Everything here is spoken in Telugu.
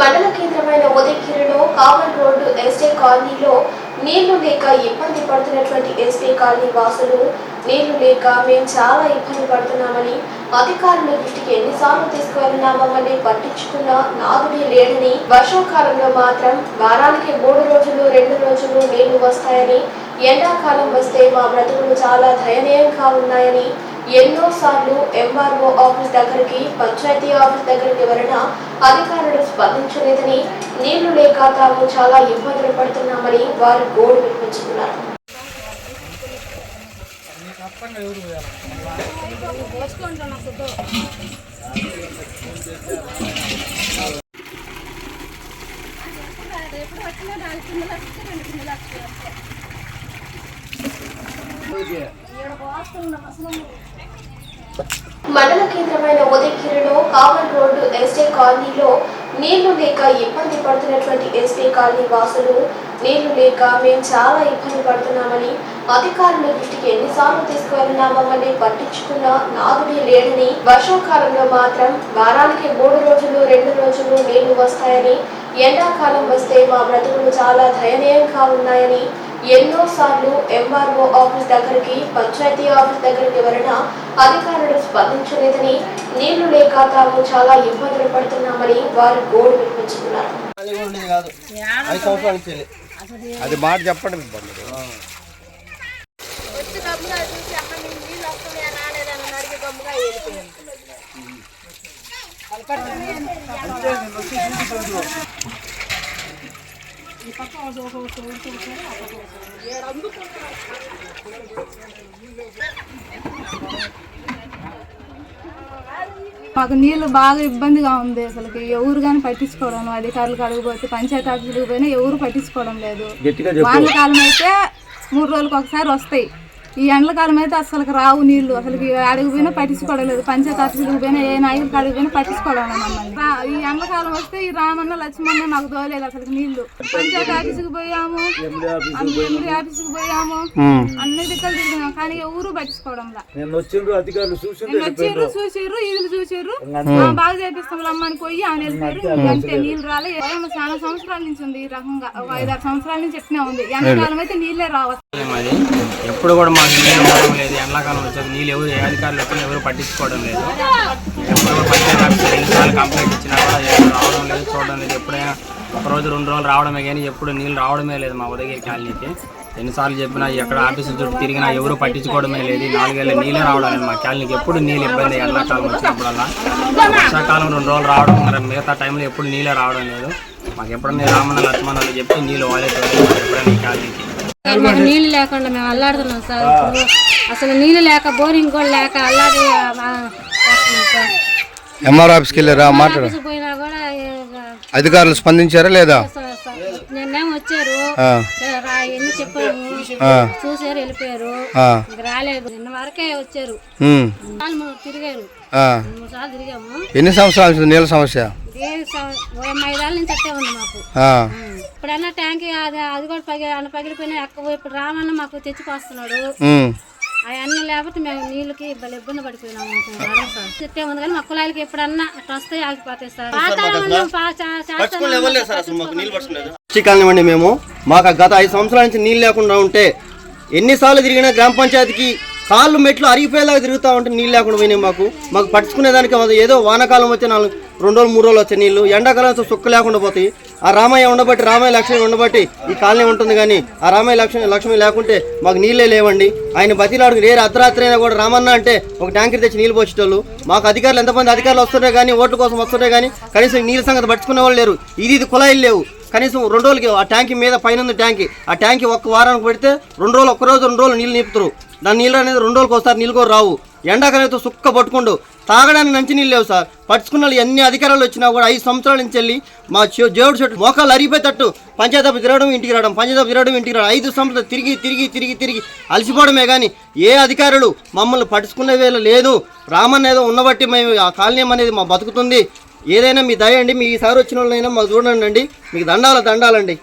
మండల కేంద్రమైన ఉదయగిరిలో కావల్ రోడ్డు ఎస్టే కాలనీలో నీళ్ళు లేక ఇబ్బంది పడుతున్నటువంటి ఎస్టే కాలనీ వాసులు నీళ్ళు లేక మేము చాలా ఇబ్బంది పడుతున్నామని అధికారుల దృష్టికి ఎన్నిసార్లు తీసుకువెళ్ళినామని పట్టించుకున్న నాదుడే లేడని వర్షాకాలంలో మాత్రం వారానికి మూడు రోజులు రెండు రోజులు నీళ్ళు వస్తాయని ఎండాకాలం వస్తే మా బ్రతుకులు చాలా దయనీయంగా ఉన్నాయని ఎన్నో సార్లు ఎంఆర్ఓ ఆఫీస్ దగ్గరికి పంచాయతీ ఆఫీస్ దగ్గరికి వెళ్ళినా అధికారులు స్పందించలేదని నీళ్ళు లేక తాము చాలా ఇబ్బందులు పడుతున్నామని వారు గోడు వినిపించుకున్నారు. మండల కేంద్రమైన ఉదయగిరిలో కావల్ రోడ్డు ఎస్టే కాలనీలో నీళ్ళు లేక ఇబ్బంది పడుతున్నటువంటి ఎస్టే కాలనీ వాసులు నీళ్ళు లేక మేము చాలా ఇబ్బంది పడుతున్నామని అధికారుల దృష్టికి ఎన్నిసార్లు తీసుకువెళ్ళినామని పట్టించుకున్న నాదుడే లేడని వర్షాకాలంలో మాత్రం వారానికి మూడు రోజులు రెండు రోజులు నీళ్ళు వస్తాయని ఎండాకాలం వస్తే మా బ్రతుకులు చాలా దయనీయంగా ఉన్నాయని ఎన్నో సార్లు ఎంఆర్ఓ ఆఫీస్ దగ్గరికి పంచాయతీ ఆఫీస్ దగ్గరికి వెళ్ళినా అధికారులు స్పందించలేదని నీళ్ళు లేక తాము చాలా ఇబ్బందులు పడుతున్నామని వారు గోడు వినిపించుకున్నారు. అది మాట చెప్పండి వచ్చి గమ్ముగా చూసి అమ్మ నీకు నీళ్ళు వస్తున్నాయా రాలేదని అడిగి మాకు నీళ్ళు బాగా ఇబ్బందిగా ఉంది అసలుకి. ఎవరు కానీ పట్టించుకోవడం అధికారులకు అడగపోతే పంచాయతీ ఆఫీసులకు పోయినా ఎవరు పట్టించుకోవడం లేదు. గట్టిగా వానల కాలం అయితే మూడు రోజులకు ఒకసారి వస్తాయి. ఈ ఎండల కాలం అయితే అసలు రావు నీళ్ళు. అసలు అడిగి పోయినా పట్టించుకోవడం లేదు. పంచాయతీ ఆఫీసులకు పోయినా ఏ నాయకుడికి అడిగి పోయినా పట్టించుకోవడం మమ్మల్ని. ఈ ఎండల కాలం వస్తే ఈ రామన్న లక్ష్మణ మాకు దోలేదు అసలు నీళ్ళు. పంచాయతీ ఆఫీసుకు పోయాము. ఎండి ఆఫీసుకు పోయాము. అన్ని దిక్కలు తిరిగినాం కానీ ఎవరు పట్టించుకోవడం లేదు నేను వచ్చిండ్రు అధికారులు చూసి నిన్న వచ్చిర్రు చూసిర్రు ఈదులు చూసిర్రు బాగా చేపిస్తాం అమ్మని పోయి ఆయన వెళ్ళిపోయారు. అంటే నీళ్ళు రాలే. ఏమో చాలా సంవత్సరాల నుంచి ఉంది ఈ రకంగా. ఒక ఐదారు సంవత్సరాల నుంచి ఎట్నే ఉంది. ఎండాకాలం అయితే నీళ్ళే రావచ్చు అది ఎప్పుడు కూడా మాకు నీళ్ళు ఉండడం లేదు. ఎండాకాలం వచ్చేది నీళ్ళు ఎవరు ఏ అధికారులు ఎప్పుడు ఎవరు పట్టించుకోవడం లేదు. ఎప్పుడు పంచాయతీ ఆఫీసర్ ఎన్నిసార్లు కంప్లైంట్ ఇచ్చినా కూడా ఎవరు రావడం లేదు చూడడం లేదు. ఎప్పుడైనా ఒక రోజు రెండు రోజులు రావడమే కానీ ఎప్పుడు నీళ్ళు రావడమే లేదు మా ఉదయగిరి కాలనీకి. ఎన్నిసార్లు చెప్పినా ఎక్కడ ఆఫీసుల చుట్టూ తిరిగినా ఎవరు పట్టించుకోవడమే లేదు. నాలుగేళ్ళ నీళ్ళే రావడం లేదు. మా కాలనీకి ఎప్పుడు నీళ్ళు ఇబ్బంది ఎండాకాలం వచ్చినప్పుడల్లా. వర్షాకాలం రెండు రోజులు రావడం మరి మిగతా టైంలో ఎప్పుడు నీళ్ళే రావడం లేదు. మాకు ఎప్పుడన్నా రామన్న లక్ష్మణాలు చెప్పి నీళ్ళు వాళ్ళే ఎప్పుడైనా ఈ కాలనీకి. మాకు నీళ్ళు లేకుండా మేము అల్లాడుతున్నాం సార్. ఇప్పుడు అసలు నీళ్ళు లేక బోరింగ్ కూడా లేక అల్లాడి ఎంఆర్ ఆఫీస్కి వెళ్ళారా? మాట్లాడు. పోయినా కూడా అధికారులు స్పందించారా లేదా? నిన్నేం వచ్చారు. ఎన్ని చెప్పాము. ఆ, చూసారు వెళ్ళిపోయారు. రాలేదు. నిన్న వరకే వచ్చారు. తిరిగారు ఎన్ని సంవత్సరాల నుంచి నీళ్ళ సమస్య? నుంచి అట్టే ఉంది మాకు. ఇప్పుడన్నా ట్యాంక్ అది అది కూడా పగి అన్న పగిలిపోయినా ఎక్క ఇప్పుడు రామన్న మాకు తెచ్చిపోస్తున్నాడు అవన్నీ లేకపోతే మేము నీళ్ళకి భలే ఇబ్బంది పడిపోయినాము మేడం సార్. చెట్టే ఉంది కానీ మా కులాలకి ఎప్పుడన్నా అట్లా వస్తాయి ఆగిపోతాయి సార్ కాలనివ్వండి మేము. మాకు గత ఐదు సంవత్సరాల నుంచి నీళ్ళు లేకుండా ఉంటే ఎన్నిసార్లు తిరిగినా గ్రామ పంచాయతీకి కాళ్ళు మెట్లు అరిగిపోయేలాగా తిరుగుతూ ఉంటే నీళ్ళు లేకుండా పోయినాయి మాకు. మాకు పట్టుకునేదానికి ఏదో వానాకాలం వచ్చే నాలుగు రెండు రోజులు మూడు రోజులు వచ్చే నీళ్ళు ఎండాకాలం వస్తే సుక్క లేకుండా పోతాయి. ఆ రామయ్య ఉండబట్టి రామయ్య లక్ష్మి ఉండబట్టి ఈ కాలనీ ఉంటుంది కానీ ఆ రామయ్య లక్ష్మి లక్ష్మి లేకుంటే మాకు నీళ్ళే లేవండి. ఆయన బతిలాడుకు ఏ అర్ధరాత్రి అయినా కూడా రామన్న అంటే ఒక ట్యాంకర్ తెచ్చి నీళ్ళు పోసేటోళ్ళు. మాకు అధికారులు ఎంతమంది అధికారులు వస్తుంటే కానీ ఓట్ల కోసం వస్తుంటే కానీ కనీసం నీళ్ళ సంగతి పట్టుకునే వాళ్ళు లేరు. ఇది ఇది కుళాయిలు లేవు. కనీసం రెండు రోజులకి ఆ ట్యాంక్ మీద పైన ఉంది ట్యాంక్. ఆ ట్యాంక్ ఒక్క వారానికి పెడితే రెండు రోజులు ఒక్క రోజు రెండు రోజులు నీళ్ళు నింపుతారు. దాని నీళ్ళు అనేది రెండు రోజులకు వస్తారు నీళ్ళు కూడా రావు. ఎండాకాలంతో సుక్క పట్టుకుండు. తాగడానికి మంచి నీళ్ళు లేవు సార్. పట్టుకున్న వాళ్ళు ఎన్ని అధికారాలు వచ్చినా కూడా ఐదు సంవత్సరాల నుంచి వెళ్ళి మా జోడు చెట్టు మోకాలు అరిగిపోయేటట్టు పంచాయతీ తిరగడం ఇంటికి రావడం పంచాయతీ తిరగడం ఇంటికి రావడం ఐదు సంవత్సరాలు తిరిగి తిరిగి తిరిగి తిరిగి అలసిపోవడమే కానీ ఏ అధికారులు మమ్మల్ని పట్టుకునే వేళ లేదు. రామన్న ఏదో ఉన్నబట్టి మేము ఆ కాలనీయం అనేది మా బతుకుతుంది. ఏదైనా మీ దయ అండి మీ ఈసారి వచ్చిన వాళ్ళైనా మాకు చూడండి అండి. మీకు దండాల దండాలండి.